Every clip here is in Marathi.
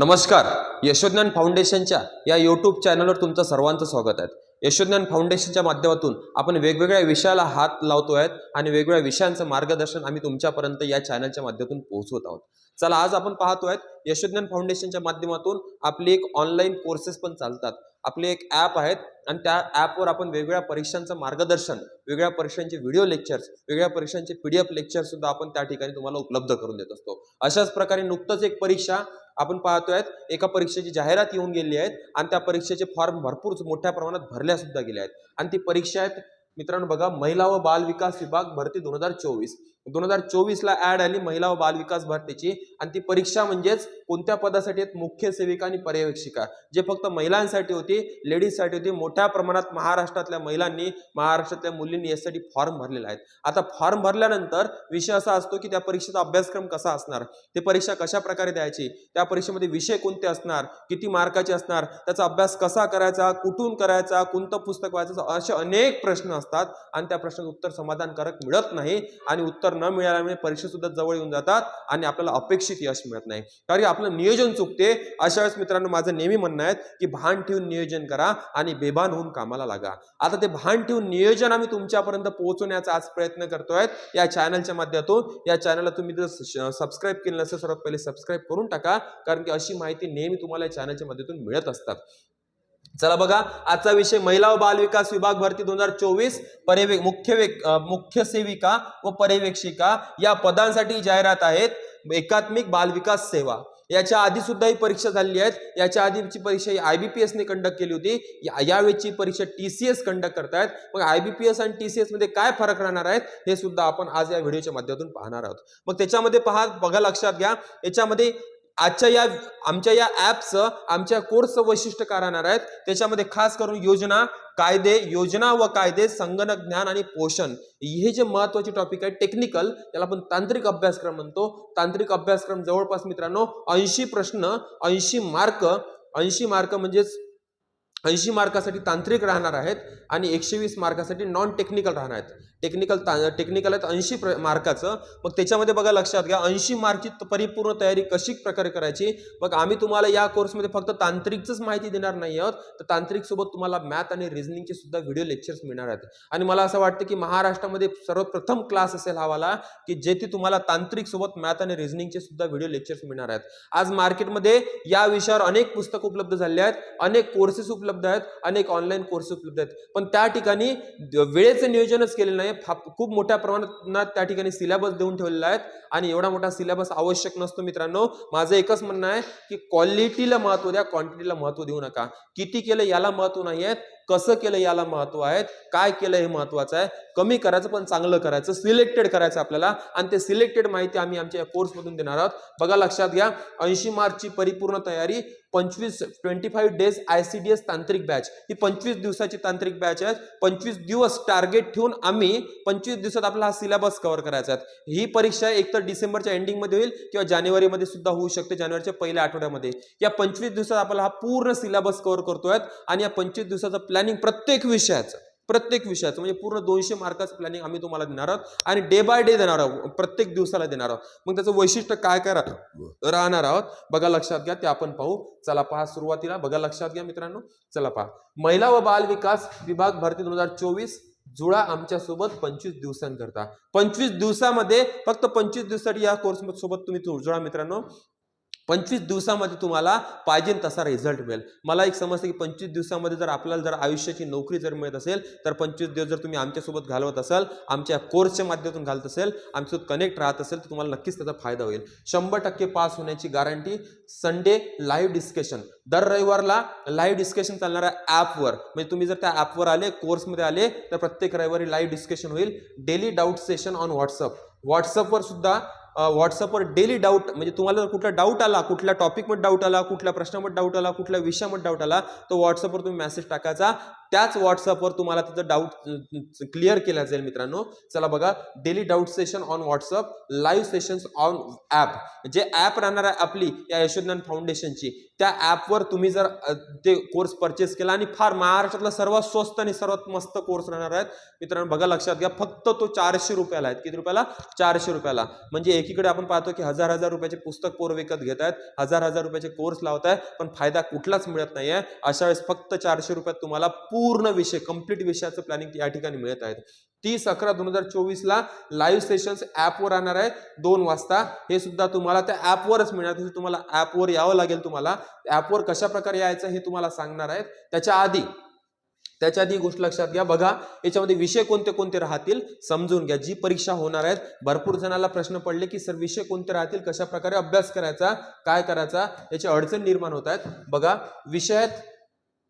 नमस्कार यशोज्ञान फाउंडेशनच्या या यूट्यूब चॅनलवर तुमचं सर्वांचं स्वागत आहे. यशोज्ञान फाउंडेशनच्या माध्यमातून आपण वेगवेगळ्या विषयाला हात लावतो आहेत आणि वेगवेगळ्या विषयांचं मार्गदर्शन आम्ही तुमच्यापर्यंत या चॅनलच्या माध्यमातून पोहोचवत आहोत. चला आज आपण पाहतोय यशोज्ञान फाउंडेशनच्या माध्यमातून आपली एक ऑनलाईन कोर्सेस पण चालतात. आपले एक ॲप आहेत आणि त्या ॲपवर आपण वेगवेगळ्या परीक्षांचं मार्गदर्शन वेगवेगळ्या परीक्षांचे व्हिडिओ लेक्चर्स वेगवेगळ्या परीक्षांचे पी डी एफ लेक्चर सुद्धा आपण त्या ठिकाणी तुम्हाला उपलब्ध करून देत असतो. अशाच प्रकारे नुकतंच एक परीक्षा आपण पाहतोय एका परीक्षेची जाहिरात येऊन गेली आहेत आणि त्या परीक्षेचे फॉर्म भरपूर मोठ्या प्रमाणात भरल्या सुद्धा गेल्या आहेत. आणि ती परीक्षा आहेत मित्रांनो बघा महिला व बाल विकास विभाग भरती दोन हजार चोवीस. दोन हजार चोवीसला ऍड आली महिला व बाल विकास भरतीची. आणि ती परीक्षा म्हणजेच कोणत्या पदासाठी आहेत? मुख्य सेविका आणि पर्यवेक्षिका. जे फक्त महिलांसाठी होती लेडीजसाठी होती मोठ्या प्रमाणात महाराष्ट्रातल्या महिलांनी महाराष्ट्रातल्या मुलींनी यासाठी फॉर्म भरलेला आहेत. आता फॉर्म भरल्यानंतर विषय असा असतो की त्या परीक्षेचा अभ्यासक्रम कसा असणार? ते परीक्षा कशा प्रकारे द्यायची? त्या परीक्षेमध्ये विषय कोणते असणार? किती मार्काचे असणार? त्याचा अभ्यास कसा करायचा? कुठून करायचा? कोणतं पुस्तक वाचायचं? असे अनेक प्रश्न असतात. आणि त्या प्रश्नाचं उत्तर समाधानकारक मिळत नाही. आणि उत्तर न मिळाल्यामुळे परीक्षा सुद्धा जवळ येऊन जातात आणि आपल्याला अपेक्षित यश मिळत नाही. कारण की आपलं नियोजन चुकते. अशा वेळेस मित्रांनो माझं नेहमी म्हणणं आहे की भान ठेवून नियोजन करा आणि बेभान होऊन कामाला लागा. आता ते भान ठेवून नियोजन आम्ही तुमच्यापर्यंत पोहोचवण्याचा आज प्रयत्न करतोय. या चॅनलच्या माध्यमातून या चॅनलला तुम्ही जर सबस्क्राईब केलं नसेल सर्वात पहिले सबस्क्राईब करून टाका. कारण की अशी माहिती नेहमी तुम्हाला या चॅनलच्या माध्यमातून मिळत असतात. चला बघा आजचा विषय महिला व बाल विकास विभाग भरती दोन हजार चोवीस पर्यवे मुख्य मुख्य सेविका व पर्यवेक्षिका या पदांसाठी जाहिरात आहेत. एकात्मिक बाल विकास सेवा. याच्या आधी सुद्धा ही परीक्षा झालेली आहेत. याच्या आधीची परीक्षा आय बी पी एसने कंडक्ट केली होती. यावेळीची यावेळची परीक्षा टी सी एस कंडक्ट करतायत. मग आय बी पी एस आणि टी सी मध्ये काय फरक राहणार आहेत हे सुद्धा आपण आज या व्हिडिओच्या माध्यमातून पाहणार आहोत. मग त्याच्यामध्ये पहा बघा लक्षात घ्या. याच्यामध्ये आजच्या या आमच्या या ॲपचं आमच्या कोर्सचं वैशिष्ट्य काय राहणार आहेत त्याच्यामध्ये खास करून योजना कायदे योजना व कायदे संगणक ज्ञान आणि पोषण. हे जे महत्त्वाचे टॉपिक आहे टेक्निकल त्याला आपण तांत्रिक अभ्यासक्रम म्हणतो. तांत्रिक अभ्यासक्रम जवळपास मित्रांनो ऐंशी प्रश्न ऐंशी मार्क ऐंशी मार्क म्हणजेच ऐंशी मार्कासाठी तांत्रिक राहणार आहेत आणि एकशे वीस मार्कासाठी नॉन टेक्निकल राहणार आहेत. टेक्निकल टेक्निकल आहेत ऐंशी प्र मार्काचं. मग त्याच्यामध्ये बघा लक्षात घ्या ऐंशी मार्कची परिपूर्ण तयारी कशी प्रकारे करायची? मग आम्ही तुम्हाला या कोर्समध्ये फक्त तांत्रिकच माहिती देणार नाही आहोत. तर तांत्रिकसोबत तुम्हाला मॅथ आणि रिझनिंगचे सुद्धा व्हिडिओ लेक्चर्स मिळणार आहेत. आणि मला असं वाटतं की महाराष्ट्रामध्ये सर्वप्रथम क्लास असेल हा की जेथे तुम्हाला तांत्रिकसोबत मॅथ आणि रिझनिंगचे सुद्धा व्हिडिओ लेक्चर्स मिळणार आहेत. आज मार्केटमध्ये या विषयावर अनेक पुस्तकं उपलब्ध झाले आहेत अनेक कोर्सेस उपलब्ध आहेत अनेक ऑनलाईन कोर्सेस उपलब्ध आहेत. पण त्या ठिकाणी वेळेचं नियोजनच केलेलं नाही. खूप मोठ्या प्रमाणात त्या ठिकाणी सिलेबस देऊन ठेवलेला आहेत. आणि एवढा मोठा सिलेबस आवश्यक नसतो मित्रांनो. माझं एकच म्हणणं आहे की क्वालिटीला महत्त्व द्या क्वांटिटीला महत्त्व देऊ नका. किती केलं याला महत्त्व नाही आहे कसं केलं याला महत्त्व आहे? काय केलं हे महत्वाचं आहे? कमी करायचं पण चांगलं करायचं. सिलेक्टेड करायचं आपल्याला. आणि ते सिलेक्टेड माहिती आम्ही आमच्या या कोर्समधून देणार आहोत. बघा लक्षात घ्या. ऐंशी मार्चची परिपूर्ण तयारी पंचवीस twenty five days I C D S तांत्रिक बॅच ही पंचवीस दिवसाची तांत्रिक बॅच आहे. पंचवीस दिवस टार्गेट ठेवून आम्ही पंचवीस दिवसात आपला हा सिलेबस कव्हर करायचा आहे. ही परीक्षा एक तर डिसेंबरच्या एंडिंगमध्ये होईल किंवा जानेवारीमध्ये सुद्धा होऊ शकते जानेवारीच्या पहिल्या आठवड्यामध्ये. या पंचवीस दिवसात आपला हा पूर्ण सिलेबस कव्हर करतोय. आणि या पंचवीस प्लॅन प्लॅनिंग प्रत्येक विषयाचं प्रत्येक विषयाचं. म्हणजे पूर्ण दोनशे मार्काचं प्लॅनिंग आम्ही तुम्हाला देणार आहोत आणि डे बाय डे देणार आहोत. प्रत्येक दिवसाला देणार आहोत. मग त्याचं वैशिष्ट्य काय काय राहणार आहोत? बघा लक्षात घ्या ते आपण पाहू. चला पहा सुरुवातीला. बघा लक्षात घ्या मित्रांनो. चला पहा. महिला व बाल विकास विभाग भरती दोन हजार चोवीस जुळा आमच्यासोबत पंचवीस दिवसांकरता. पंचवीस दिवसामध्ये फक्त पंचवीस दिवसासाठी या कोर्स सोबत तुम्ही जुळा मित्रांनो. पंचवीस दिवसामध्ये तुम्हाला पाहिजे तसा रिझल्ट मिळेल. मला एक समजतं की पंचवीस दिवसामध्ये जर आपल्याला जर आयुष्याची नोकरी जर मिळत असेल तर पंचवीस दिवस जर तुम्ही आमच्यासोबत घालवत असाल आमच्या कोर्सच्या माध्यमातून घालत असेल आमच्यासोबत कनेक्ट राहत असेल तर तुम्हाला नक्कीच त्याचा फायदा होईल. शंभर टक्के पास होण्याची गॅरंटी संडे लाईव्ह डिस्कशन दर रविवारला लाईव्ह डिस्कशन चालणाऱ्या ॲपवर म्हणजे तुम्ही जर त्या ॲपवर आले कोर्समध्ये आले तर प्रत्येक रविवारी लाईव्ह डिस्कशन होईल. Daily doubt session on WhatsApp व्हॉट्सअपवर सुद्धा व्हॉट्सअपवर डेली डाऊट म्हणजे तुम्हाला जर कुठला डाऊट आला कुठल्या टॉपिकमध्ये डाऊट आला कुठल्या प्रश्नामध्ये डाऊट आला कुठल्या विषयामध्ये डाऊट आला तर व्हॉट्सअपवर तुम्ही मेसेज टाकायचा. त्याच व्हॉट्सअपवर तुम्हाला तिथं डाऊट क्लिअर केला जाईल मित्रांनो. चला बघा daily doubt session on WhatsApp live sessions on app जे ॲप राहणार आहे आपली या यशोज्ञान फाउंडेशनची त्या ॲपवर तुम्ही जर ते कोर्स परचेस केला आणि फार महाराष्ट्रातला सर्वात स्वस्त आणि सर्वात मस्त कोर्स राहणार आहेत. मित्रांनो बघा लक्षात घ्या फक्त तो चारशे रुपयाला आहे किती रुपयाला? चारशे रुपयाला. म्हणजे एकीकडे आपण पाहतो की हजार हजार रुपयाचे पुस्तक पोर विकत घेत आहेत हजार हजार रुपयाचे कोर्स लावत आहे पण फायदा कुठलाच मिळत नाही आहे अशा वेळेस फक्त चारशे रुपयात तुम्हाला पूर्ण पूर्ण विषय कंप्लीट विषयाचं प्लॅनिंग या ठिकाणी मिळत आहेत. तीस अकरा दोन हजार चोवीसला लाईव्ह सेशन्स ॲपवर राहणार आहे. दोन वाजता. हे सुद्धा तुम्हाला त्या ॲपवरच मिळणार. तिथे तुम्हाला ॲपवर यावं लागेल तुम्हाला. ॲपवर कशा प्रकारे यायचं हे तुम्हाला सांगणार आहेत. त्याच्या आधी त्याच्या आधी गोष्ट लक्षात घ्या. बघा याच्यामध्ये विषय कोणते कोणते राहतील समजून घ्या. जी परीक्षा होणार आहेत भरपूर जणांना प्रश्न पडले की सर विषय कोणते राहतील? कशा प्रकारे अभ्यास करायचा? काय करायचा? याची अडचण निर्माण होत आहेत. बघा विषय आहेत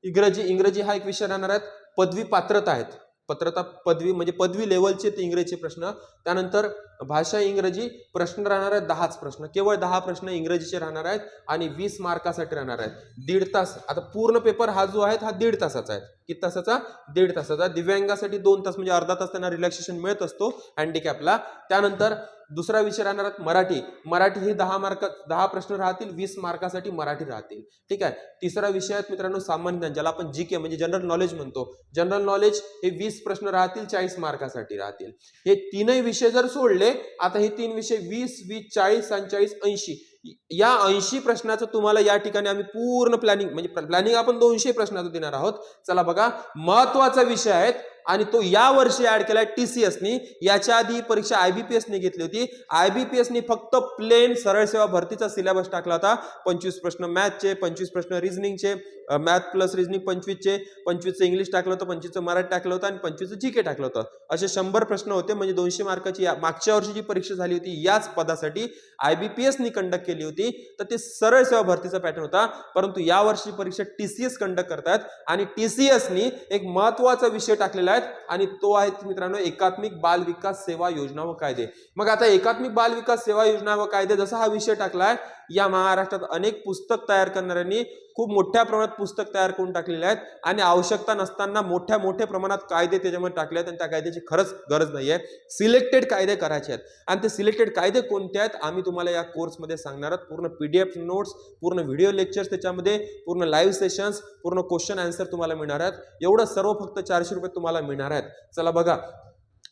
इंग्रजी इंग्रजी हा एक विषय राहणार आहेत. पदवी पात्रता आहेत. पत्रता पदवी म्हणजे पदवी लेवलचे ते इंग्रजीचे प्रश्न. त्यानंतर भाषा इंग्रजी प्रश्न राहणार आहेत दहाच प्रश्न. केवळ दहा प्रश्न इंग्रजीचे राहणार आहेत आणि वीस मार्कासाठी राहणार आहेत. दीड तास आता पूर्ण पेपर हा जो आहे हा दीड तासाचा आहे. किती तासाचा? दीड तासाचा. दिव्यांगासाठी दोन तास म्हणजे अर्धा तास त्यांना रिलॅक्सेशन मिळत असतो हँडिकॅपला त्यानंतर दुसरा विषय राहणार आहेत मराठी. मराठी ही दहा मार्क दहा प्रश्न राहतील वीस मार्कासाठी मराठी राहतील. ठीक आहे? तिसरा विषय आहेत मित्रांनो सामान्य ज्ञान ज्याला आपण जी के म्हणजे जनरल नॉलेज म्हणतो. जनरल नॉलेज हे वीस प्रश्न राहतील चाळीस मार्कासाठी राहतील. हे तीनही विषय जर सोडले आता हे तीन विषय वीस वीस चाळीस सांचाळीस ऐंशी. या ऐंशी प्रश्नाचं तुम्हाला या ठिकाणी आम्ही पूर्ण प्लॅनिंग म्हणजे प्लॅनिंग आपण दोनशे प्रश्नाचं देणार आहोत. चला बघा महत्त्वाचा विषय आहेत. आणि तो या वर्षी ऍड केलाय टी सी एसनी याच्या आधी ही परीक्षा आयबीपीएसने घेतली होती. आयबीपीएसनी फक्त प्लेन सरळ सेवा भरतीचा सिलेबस टाकला होता. पंचवीस प्रश्न मॅथचे पंचवीस प्रश्न रिझनिंगचे मॅथ प्लस रिझनिंग पंचवीसचे पंचवीसचं इंग्लिश टाकलं होतं पंचवीसचं मराठी टाकलं होतं आणि पंचवीसचं जी के टाकलं होतं. असे शंभर प्रश्न होते. म्हणजे दोनशे मार्काची मागच्या वर्षी जी परीक्षा झाली होती याच पदासाठी आयबीपीएसनी कंडक्ट केली होती. तर ते सरळ सेवा भरतीचा पॅटर्न होता. परंतु या वर्षी परीक्षा टी सी एस कंडक्ट करतात आणि टी सी एसनी एक महत्त्वाचा विषय टाकलेला आहे. आणि तो आहे मित्रांनो एकात्मिक बाल विकास सेवा योजना व कायदे. मग आता एकात्मिक बाल विकास सेवा योजना व कायदे जसा हा विषय टाकलाय या महाराष्ट्रात अनेक पुस्तक तयार करणाऱ्यांनी खूप मोठ्या प्रमाणात पुस्तक तयार करून टाकलेले आहेत आणि आवश्यकता नसताना मोठ्या मोठ्या प्रमाणात कायदे त्याच्यामध्ये टाकले आहेत आणि त्या कायद्याची खरंच गरज नाही आहे सिलेक्टेड कायदे करायचे आहेत. आणि ते सिलेक्टेड कायदे कोणते आहेत? आम्ही तुम्हाला या कोर्समध्ये सांगणार आहोत. पूर्ण पीडीएफ नोट्स पूर्ण व्हिडिओ लेक्चर्स त्याच्यामध्ये पूर्ण लाईव्ह सेशन्स पूर्ण क्वेश्चन आन्सर तुम्हाला मिळणार आहेत. एवढं सर्व फक्त चारशे रुपये तुम्हाला मिळणार आहेत. चला बघा.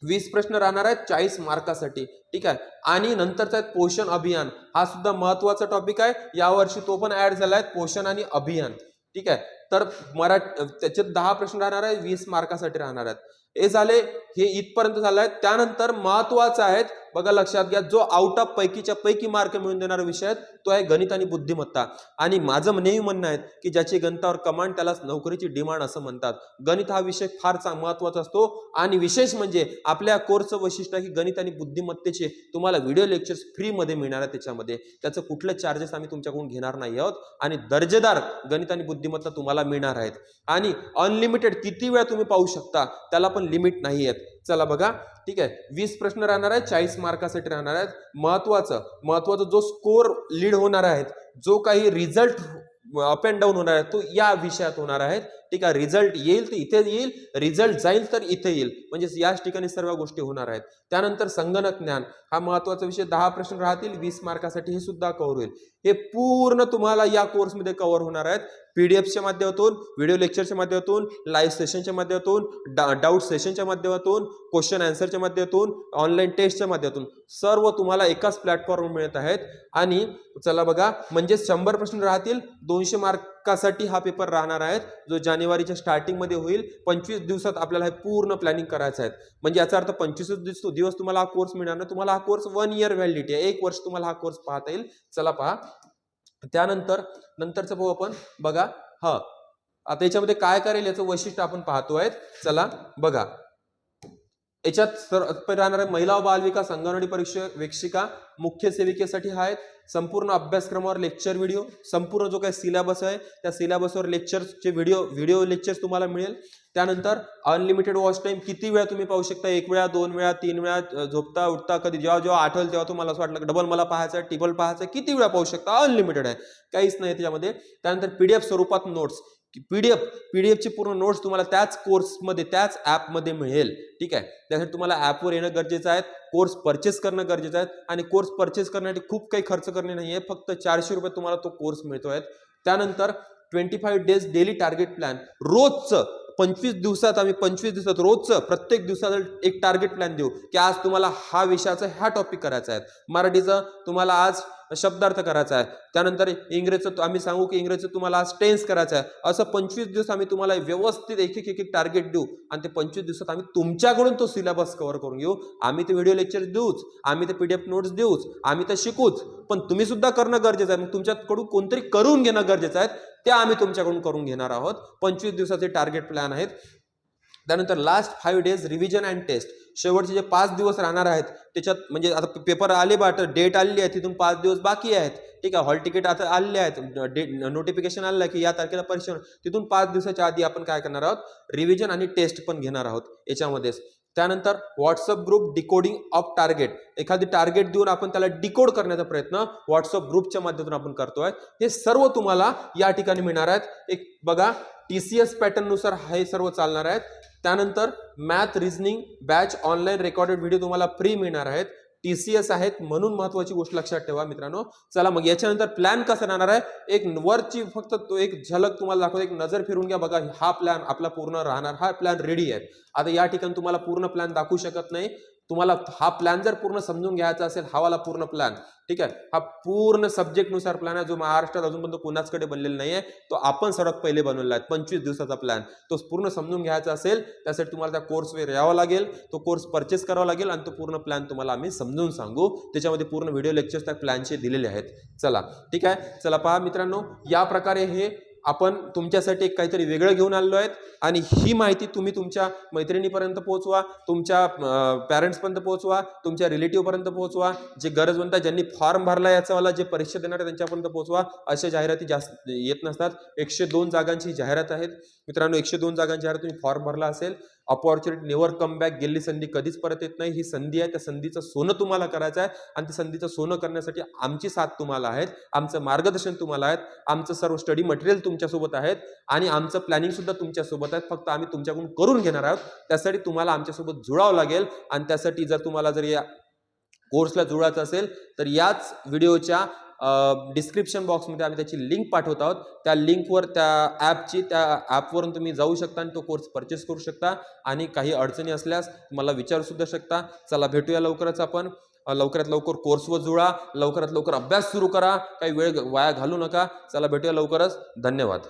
वीस प्रश्न राहणार आहेत चाळीस मार्कासाठी. ठीक आहे? आणि नंतरचा आहे पोषण अभियान. हा सुद्धा महत्त्वाचा टॉपिक आहे. यावर्षी तो पण ऍड झाला आहे पोषण आणि अभियान. ठीक आहे? तर मराठी त्याच्यात दहा प्रश्न राहणार आहे वीस मार्कासाठी राहणार आहेत. हे झाले हे इथपर्यंत झालं आहे. त्यानंतर महत्वाचं आहेत बघा लक्षात घ्या जो आउट ऑफ पैकीच्या पैकी मार्क मिळून देणारा विषय आहे तो आहे गणित आणि बुद्धिमत्ता. आणि माझं नेहमी म्हणणं आहे की ज्याची गणितावर कमांड त्यालाच नोकरीची डिमांड असं म्हणतात. गणित हा विषय फार महत्त्वाचा असतो. आणि विशेष म्हणजे आपल्या कोर्सचं वैशिष्ट्य आहे की गणित आणि बुद्धिमत्तेचे तुम्हाला व्हिडिओ लेक्चर्स फ्रीमध्ये मिळणार आहे त्याच्यामध्ये. त्याचं कुठलं चार्जेस आम्ही तुमच्याकडून घेणार नाही आहोत. आणि दर्जेदार गणित आणि बुद्धिमत्ता तुम्हाला मिळणार आहेत. आणि अनलिमिटेड किती वेळा तुम्ही पाहू शकता त्याला पण लिमिट नाही आहेत. चला बघा. ठीक आहे. वीस प्रश्न राहणार आहेत चाळीस मार्कासाठी राहणार आहेत. महत्वाचं महत्वाचं जो स्कोर लीड होणार आहेत जो काही रिझल्ट अप अँड डाऊन होणार आहे तो या विषयात होणार आहेत. ठीक आहे रिझल्ट येईल तर इथे येईल रिझल्ट जाईल तर इथे येईल. म्हणजे याच ठिकाणी सर्व गोष्टी होणार आहेत. त्यानंतर संगणक ज्ञान हा महत्त्वाचा विषय दहा प्रश्न राहतील वीस मार्कासाठी हे सुद्धा कव्हर होईल. हे पूर्ण तुम्हाला या कोर्समध्ये कव्हर होणार आहेत. पीडीएफच्या माध्यमातून व्हिडिओ लेक्चरच्या माध्यमातून लाईव्ह सेशनच्या माध्यमातून डाऊट सेशनच्या माध्यमातून क्वेश्चन आन्सरच्या माध्यमातून ऑनलाईन टेस्टच्या माध्यमातून. सर्व तुम्हाला एकाच प्लॅटफॉर्मवर मिळत आहेत. आणि चला बघा म्हणजे शंभर प्रश्न राहतील दोनशे मार्क हक्कासाठी हा पेपर राहणार आहे जो जानेवारीच्या स्टार्टिंगमध्ये होईल पंचवीस दिवसात आपल्याला हे पूर्ण प्लॅनिंग करायचं आहे. म्हणजे याचा अर्थ पंचवीस दिवस दिवस तुम्हाला हा कोर्स मिळणार नाही. तुम्हाला हा कोर्स वन इयर व्हॅलिडिटी आहे. एक वर्ष तुम्हाला हा कोर्स पाहता येईल. चला पहा. त्यानंतर नंतरचं पाहू आपण. बघा. ह. आता याच्यामध्ये काय करेल याचं वैशिष्ट्य आपण पाहतो आहेत चला. बघा. याच्यात सर राहणाऱ्या महिला व बाल अंगणवाडी परीक्षा वेक्षिका मुख्य सेविकेसाठी आहेत. संपूर्ण अभ्यासक्रमावर लेक्चर व्हिडिओ संपूर्ण जो काही सिलेबस आहे त्या सिलेबसवर लेक्चर्सचे व्हिडिओ व्हिडिओ लेक्चर्स तुम्हाला मिळेल. त्यानंतर अनलिमिटेड वॉच टाइम किती वेळा तुम्ही पाहू शकता? एक वेळा दोन वेळा तीन वेळा झोपता उठता कधी जेव्हा जेव्हा आठवल तेव्हा तुम्हाला असं वाटलं डबल मला पाहायचं टिबल पाहायचं किती वेळा पाहू शकता? अनलिमिटेड आहे. काहीच नाही त्याच्यामध्ये. त्यानंतर पीडीएफ स्वरूपात notes P D F P D एफची पूर्ण नोट्स तुम्हाला त्याच कोर्समध्ये त्याच ॲपमध्ये मिळेल. ठीक आहे? त्यासाठी तुम्हाला ॲपवर येणं गरजेचं आहे. कोर्स परचेस करणं गरजेचं आहे. आणि कोर्स परचेस करण्यासाठी खूप काही खर्च करणे नाही आहे फक्त चारशे रुपये तुम्हाला तो कोर्स मिळतो आहे. त्यानंतर twenty five days daily target plan रोजचं पंचवीस दिवसात आम्ही पंचवीस दिवसात रोजचं प्रत्येक दिवसात एक टार्गेट प्लॅन देऊ की आज तुम्हाला हा विषयाचा ह्या टॉपिक करायचा आहे. मराठीचं तुम्हाला आज शब्दार्थ करायचा आहे. त्यानंतर इंग्रजचं आम्ही सांगू की इंग्रजचं तुम्हाला आज टेन्स करायचं आहे. असं पंचवीस दिवस आम्ही तुम्हाला व्यवस्थित एक एक एक एक टार्गेट देऊ. आणि ते पंचवीस दिवसात आम्ही तुमच्याकडून तो सिलेबस कव्हर करून घेऊ. आम्ही ते व्हिडिओ लेक्चर देऊच. आम्ही ते पी डी एफ नोट्स देऊच. आम्ही ते शिकूच. पण तुम्ही सुद्धा करणं गरजेचं आहे. मग तुमच्याकडून कोणतरी करून घेणं गरजेचं आहे. त्या आम्ही तुमच्याकडून करून घेणार आहोत. पंचवीस दिवसाचे टार्गेट प्लॅन आहेत. त्यानंतर last five days revision and test शेवटचे जे पाच दिवस राहणार आहेत त्याच्यात म्हणजे आता पेपर आले बा डेट आलेली आहे तिथून पाच दिवस बाकी आहेत. ठीक आहे हॉल तिकीट आता आलेले आहेत. डेट नोटिफिकेशन आलेलं आहे की या तारखेला परीक्षा तिथून पाच दिवसाच्या आधी आपण काय करणार आहोत? रिव्हिजन आणि टेस्ट पण घेणार आहोत. याच्यामध्येच. त्यानंतर WhatsApp group decoding of target एखादी टार्गेट देऊन आपण त्याला डिकोड करण्याचा प्रयत्न व्हॉट्सअप ग्रुपच्या माध्यमातून आपण करतोय. हे सर्व तुम्हाला या ठिकाणी मिळणार आहेत. एक बघा टी सी एस पॅटर्ननुसार हे सर्व चालणार आहेत. त्यानंतर math reasoning batch online recorded video तुम्हाला फ्री मिळणार आहेत. टी सी एस आहेत म्हणून महत्वाची गोष्ट लक्षात ठेवा मित्रांनो. चला मग याच्यानंतर प्लॅन कसा राहणार आहे? एक वरची फक्त तो एक झलक तुम्हाला दाखवतो. एक नजर फिरून घ्या बघा हा प्लॅन आपला पूर्ण राहणार. हा प्लॅन रेडी आहे. आता या ठिकाणी तुम्हाला पूर्ण प्लॅन दाखवू शकत नाही. तुम्हाला हा प्लॅन जर पूर्ण समजून घ्यायचा असेल हावाला पूर्ण प्लॅन ठीक आहे? हा पूर्ण सब्जेक्टनुसार प्लॅन आहे जो महाराष्ट्रात अजूनपर्यंत कोणाचकडे बनलेला नाही आहे तो आपण सर्वात पहिले बनवला आहे पंचवीस दिवसाचा प्लॅन तो पूर्ण समजून घ्यायचा असेल त्यासाठी तुम्हाला त्या कोर्सवर यावा लागेल तो कोर्स परचेस करावा लागेल आणि तो पूर्ण प्लॅन तुम्हाला आम्ही समजून सांगू. त्याच्यामध्ये पूर्ण व्हिडिओ लेक्चर्स त्या प्लॅनचे दिलेले आहेत. चला ठीक आहे? चला पहा मित्रांनो या प्रकारे हे आपण तुमच्यासाठी एक काहीतरी वेगळं घेऊन आलेलो आहेत. आणि ही माहिती तुम्ही तुमच्या मैत्रिणीपर्यंत पोहोचवा तुमच्या पॅरेंट्सपर्यंत पोहोचवा तुमच्या रिलेटिव्हपर्यंत पोहोचवा जे गरजवंत आहे ज्यांनी फॉर्म भरला याचावाला जे परीक्षा देणार आहे त्यांच्यापर्यंत पोहोचवा. अशा जाहिराती जास्त येत नसतात. एकशे दोन जागांची जाहिरात आहेत. मित्रांनो एकशे दोन जागांची जाहिरात तुम्ही फॉर्म भरला असेल. अपॉर्च्युनिटी नेवर कम बॅक गेली संधी कधीच परत येत नाही. ही संधी आहे त्या संधीचं सोनं तुम्हाला करायचं आहे आणि त्या संधीचं सोनं करण्यासाठी आमची साथ तुम्हाला आहेत आमचं मार्गदर्शन तुम्हाला आहेत आमचं सर्व स्टडी मटेरियल तुमच्यासोबत आहेत आणि आमचं प्लॅनिंग सुद्धा तुमच्यासोबत आहेत. फक्त आम्ही तुमच्याकडून करून घेणार आहोत. त्यासाठी तुम्हाला आमच्यासोबत जुळावं लागेल आणि त्यासाठी जर तुम्हाला जर या कोर्सला जुळायचं असेल तर याच व्हिडिओच्या डिस्क्रिप्शन बॉक्समध्ये आम्ही त्याची लिंक पाठवत आहोत. त्या लिंकवर त्या ॲपची त्या ॲपवरून तुम्ही जाऊ शकता आणि तो कोर्स परचेस करू शकता. आणि काही अडचणी असल्यास मला विचारूसुद्धा शकता. चला भेटूया लवकरच आपण. लवकरात लवकर कोर्सवर जुळा. लवकरात लवकर अभ्यास सुरू करा. काही वेळ वाया घालू नका. चला भेटूया लवकरच. धन्यवाद.